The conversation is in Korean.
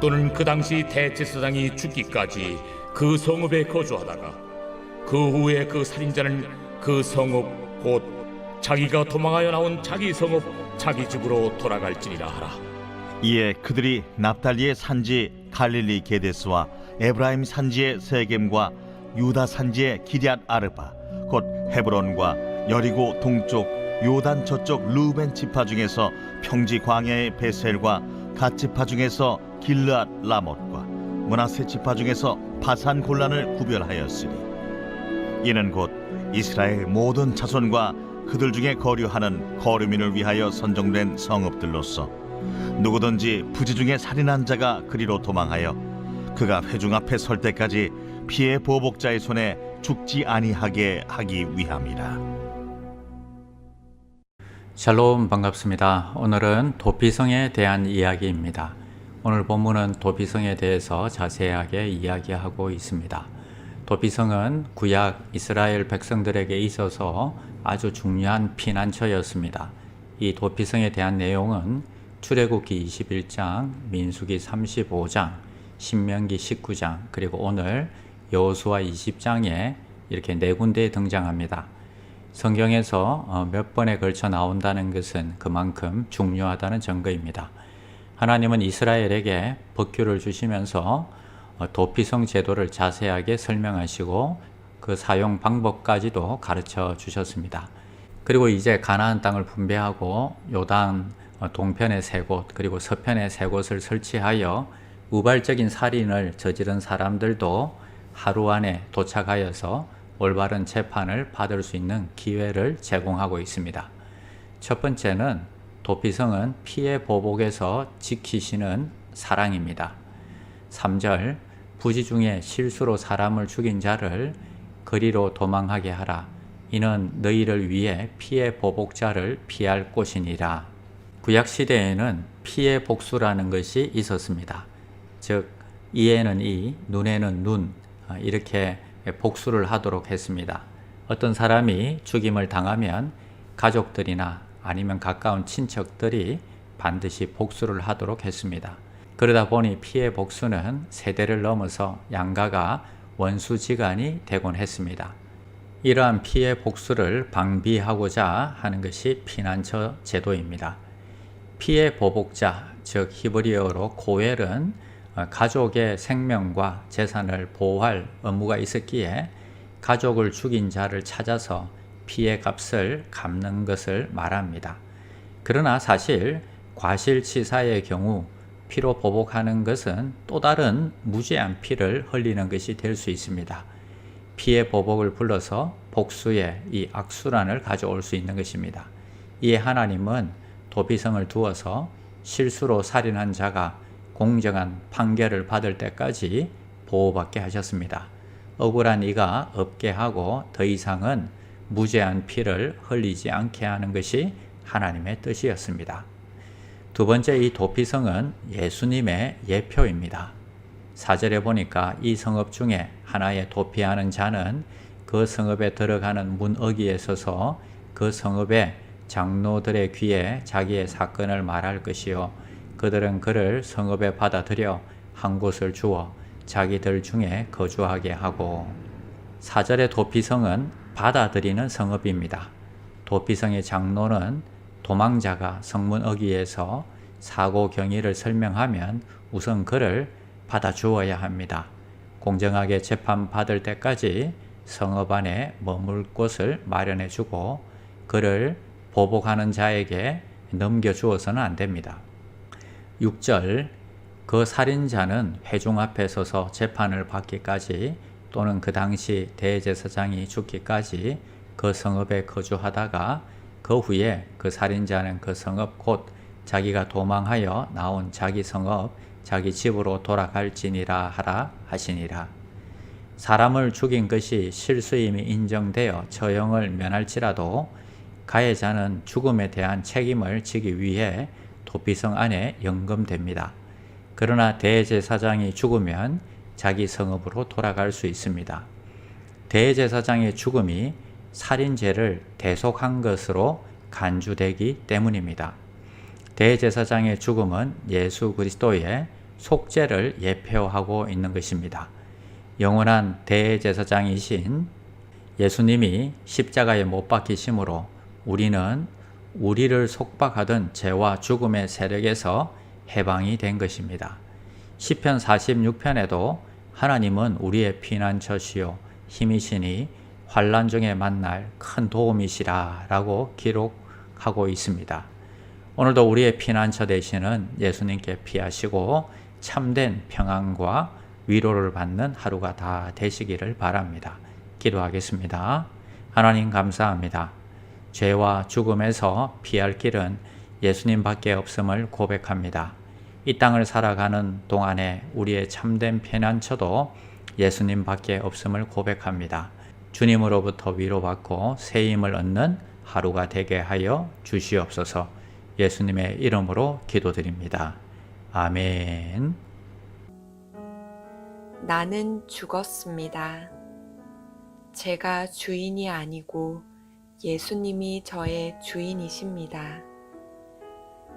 또는 그 당시 대제사장이 죽기까지 그 성읍에 거주하다가 그 후에 그 살인자는 그 성읍 곧 자기가 도망하여 나온 자기 성읍 자기 집으로 돌아갈지니라 하라. 이에 그들이 납달리의 산지 갈릴리 게데스와 에브라임 산지의 세겜과 유다 산지의 기럇 아르바 곧 헤브론과 여리고 동쪽 요단 저쪽 루벤 지파 중에서 평지 광야의 베셀과 갓 지파 중에서 길르앗 라못과 문하세 지파 중에서 바산 골란을 구별하였으니 이는 곧 이스라엘 모든 자손과 그들 중에 거류하는 거류민을 위하여 선정된 성읍들로서 누구든지 부지 중에 살인한 자가 그리로 도망하여 그가 회중 앞에 설 때까지 피해 보복자의 손에 죽지 아니하게 하기 위함이라. 샬롬 반갑습니다. 오늘은 도피성에 대한 이야기입니다. 오늘 본문은 도피성에 대해서 자세하게 이야기하고 있습니다. 도피성은 구약 이스라엘 백성들에게 있어서 아주 중요한 피난처였습니다. 이 도피성에 대한 내용은 출애굽기 21장, 민수기 35장, 신명기 19장, 그리고 오늘 여호수아 20장에 이렇게 네 군데에 등장합니다. 성경에서 어, 몇 번에 걸쳐 나온다는 것은 그만큼 중요하다는 증거입니다. 하나님은 이스라엘에게 법규를 주시면서 어, 도피성 제도를 자세하게 설명하시고 그 사용 방법까지도 가르쳐 주셨습니다. 그리고 이제 가나안 땅을 분배하고 요단 어, 동편의 세 곳, 그리고 서편의 세 곳을 설치하여 우발적인 살인을 저지른 사람들도 하루 안에 도착하여서 올바른 재판을 받을 수 있는 기회를 제공하고 있습니다. 첫 번째는 도피성은 피해 보복에서 지키시는 사랑입니다. 3절 부지 중에 실수로 사람을 죽인 자를 거리로 도망하게 하라. 이는 너희를 위해 피해 보복자를 피할 곳이니라. 구약 시대에는 피해 복수라는 것이 있었습니다. 즉 이에는 이, 눈에는 눈 이렇게 복수를 하도록 했습니다. 어떤 사람이 죽임을 당하면 가족들이나 아니면 가까운 친척들이 반드시 복수를 하도록 했습니다. 그러다 보니 피해 복수는 세대를 넘어서 양가가 원수지간이 되곤 했습니다. 이러한 피해 복수를 방비하고자 하는 것이 피난처 제도입니다. 피해 보복자, 즉 히브리어로 고엘은 가족의 생명과 재산을 보호할 의무가 있었기에 가족을 죽인 자를 찾아서 피해 값을 갚는 것을 말합니다. 그러나 사실 과실치사의 경우 피로 보복하는 것은 또 다른 무죄한 피를 흘리는 것이 될 수 있습니다. 피해 보복을 불러서 복수의 이 악순환을 가져올 수 있는 것입니다. 이에 하나님은 도피성을 두어서 실수로 살인한 자가 공정한 판결을 받을 때까지 보호받게 하셨습니다. 억울한 이가 없게 하고 더 이상은 무죄한 피를 흘리지 않게 하는 것이 하나님의 뜻이었습니다. 두 번째 이 도피성은 예수님의 예표입니다. 사절에 보니까 이 성읍 중에 하나에 도피하는 자는 그 성읍에 들어가는 문어기에 서서 그 성읍의 장로들의 귀에 자기의 사건을 말할 것이요 그들은 그를 성읍에 받아들여 한 곳을 주어 자기들 중에 거주하게 하고 사절의 도피성은 받아들이는 성읍입니다. 도피성의 장로는 도망자가 성문 어기에서 사고 경위를 설명하면 우선 그를 받아 주어야 합니다. 공정하게 재판받을 때까지 성읍 안에 머물 곳을 마련해 주고 그를 보복하는 자에게 넘겨주어서는 안 됩니다. 6절 그 살인자는 회중 앞에 서서 재판을 받기까지 또는 그 당시 대제사장이 죽기까지 그 성읍에 거주하다가 그 후에 그 살인자는 그 성읍 곧 자기가 도망하여 나온 자기 성읍 자기 집으로 돌아갈지니라 하라 하시니라 사람을 죽인 것이 실수임이 인정되어 처형을 면할지라도 가해자는 죽음에 대한 책임을 지기 위해 도피성 안에 연금됩니다. 그러나 대제사장이 죽으면 자기 성읍으로 돌아갈 수 있습니다. 대제사장의 죽음이 살인죄를 대속한 것으로 간주되기 때문입니다. 대제사장의 죽음은 예수 그리스도의 속죄를 예표하고 있는 것입니다. 영원한 대제사장이신 예수님이 십자가에 못 박히심으로 우리는 우리를 속박하던 죄와 죽음의 세력에서 해방이 된 것입니다. 시편 46편에도 하나님은 우리의 피난처시요 힘이시니 환란 중에 만날 큰 도움이시라라고 기록하고 있습니다. 오늘도 우리의 피난처 되시는 예수님께 피하시고 참된 평안과 위로를 받는 하루가 다 되시기를 바랍니다. 기도하겠습니다. 하나님 감사합니다. 죄와 죽음에서 피할 길은 예수님밖에 없음을 고백합니다. 이 땅을 살아가는 동안에 우리의 참된 피난처도 예수님 밖에 없음을 고백합니다. 주님으로부터 위로받고 새 힘을 얻는 하루가 되게 하여 주시옵소서. 예수님의 이름으로 기도드립니다. 아멘. 나는 죽었습니다. 제가 주인이 아니고 예수님이 저의 주인이십니다.